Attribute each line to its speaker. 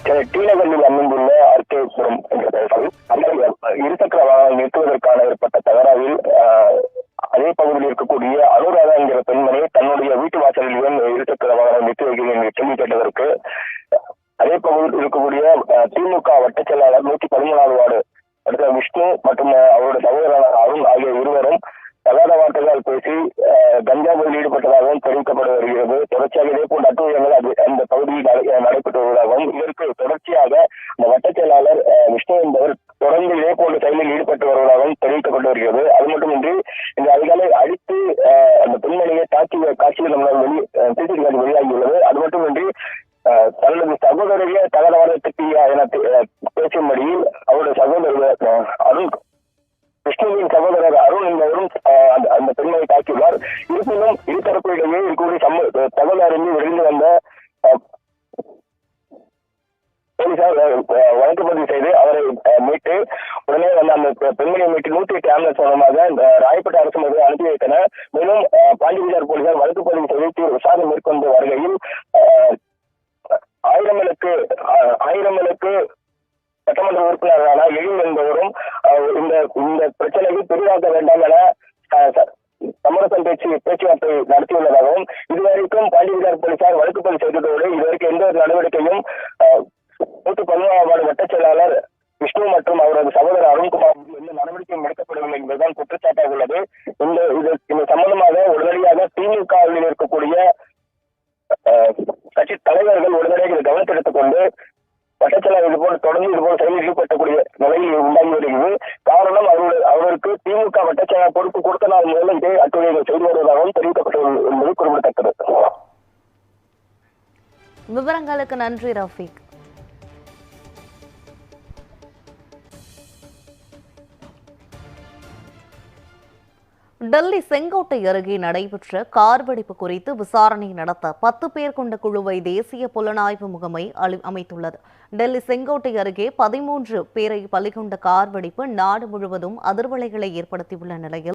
Speaker 1: Chennai D நகரில் அமைந்துள்ள ஆர்கேபுரம் என்ற பெயர்கள். இருசக்கர வாகனம் நிறுத்துவதற்கான ஏற்பட்ட தகராறில் அதே பகுதியில் இருக்கக்கூடிய அனுராதா என்கிற பெண்மணி தன்னுடைய வீட்டு வாசலிலும் இருசக்கர வாகனம் நிறுத்தி வைக்கிறேன் என்று கேள்வி கேட்டதற்கு அதே பகுதியில் இருக்கக்கூடிய திமுக வட்ட செயலாளர் நூத்தி பதிமூணாவது வார்டு அடுத்த விஷ்ணு மற்றும் அவருடைய சகோதரர் அருண் ஆகிய இருவரும் தகாத வார்த்தைகளால் பேசி ஆஹ், கஞ்சா வருவதாகவும் தெரிவிக்கப்பட்டு வருகிறது. தொடர்ச்சியாக இதே போன்ற அட்டுழியங்கள் அது அந்த பகுதியில் நடை- நடைபெற்று வருவதாகவும் இதற்கு தொடர்ச்சியாக அந்த வட்டச் செயலாளர் விஷ்ணு என்பவர் தொடர்ந்து இதே போன்ற செயலில் ஈடுபட்டு வருவதாகவும் தெரிவிக்கப்பட்டு வருகிறது. அது மட்டுமின்றி இந்த அதிகாலை அடித்து அந்த பெண்மணியை தாக்கிய காட்சிகள் நம்மளால் வெளி சிசிடிவி வெளியாகியுள்ளது. அது மட்டுமின்றி தனது சகோதரிய தகவலாக திட்டியா என பேசும்படியில் அவருடைய சகோதரர் அருண் விஷ்ணுவின் சகோதரர் அருண் என்பவரும் அந்த- பெண்மையை தாக்கியுள்ளார். இருப்பினும் இருக்கக்கூடிய சம்ம தகவல் அறிந்து வெளிந்து வந்த போலீசார் வழக்கு பதிவு செய்து அவரை மீட்டு உடனே வந்து அந்த பெண்மணியை மீட்டு நூத்தி எட்டு ஆம்புலன்ஸ் மூலமாக அஹ், ராயப்பேட்டை அரசு மருத்துவ அனுப்பி வைத்தனர். மேலும் பாண்டிவிஜார் போலீசார் வழக்கு பதிவு செய்து விசாரணை மேற்கொண்டு வருகையில் அஹ், ஆயிரங்களுக்கு அஹ், ஆயிரங்களுக்கு சட்டமன்ற உறுப்பினரான எழில் என்பவரும் இந்த இந்த பிரச்சனையை பெரிதாக்க வேண்டாம் என சமரசம் பேச்சுவார்த்தை நடத்தியுள்ளதாகவும் இதுவரைக்கும் பாண்டிவிகார் போலீசார் வழக்கு பதிவு செய்ததோடு இதுவரைக்கும் எந்த ஒரு நடவடிக்கையும் நூற்று பதினோராம் வார்டு வட்டச் செயலாளர் விஷ்ணு மற்றும் அவரது சகோதரர் அருண்குமார் எந்த நடவடிக்கையும் எடுக்கப்படவில்லை என்பதுதான் குற்றச்சாட்டாக உள்ளது. இந்த இது இந்த சம்பந்தமாக உடனடியாக திமுகவில் இருக்கக்கூடிய கட்சி தலைவர்கள் உடனடியாக இதை கவனத்தில் எடுத்துக்கொண்டு வட்டச்செயலாளர் இது போல தொடர்ந்து இது போல செயலில் ஈடுபட்டக்கூடிய நிலையில் உண்டாகி வருகிறது. காரணம் அவருக்கு திமுக வட்டச்செயலாளர் பொறுப்பு கொடுத்த நாள் முதல்ல இதே அட்டுழியங்கள் செய்து வருவதாகவும் தெரிவிக்கப்பட்டுள்ளது என்பது குறிப்பிடத்தக்கது.
Speaker 2: விவரங்களுக்கு நன்றி ரஃபீக். டெல்லி செங்கோட்டை அருகே நடைபெற்ற கார் வெடிப்பு குறித்து விசாரணை நடத்த பத்து பேர் கொண்ட குழுவை தேசிய புலனாய்வு முகமை அமைத்துள்ளது. டெல்லி செங்கோட்டை அருகே பதிமூன்று பேரை பலிகொண்ட கார் வெடிப்பு நாடு முழுவதும் அதிர்வலைகளை ஏற்படுத்தியுள்ள நிலையில்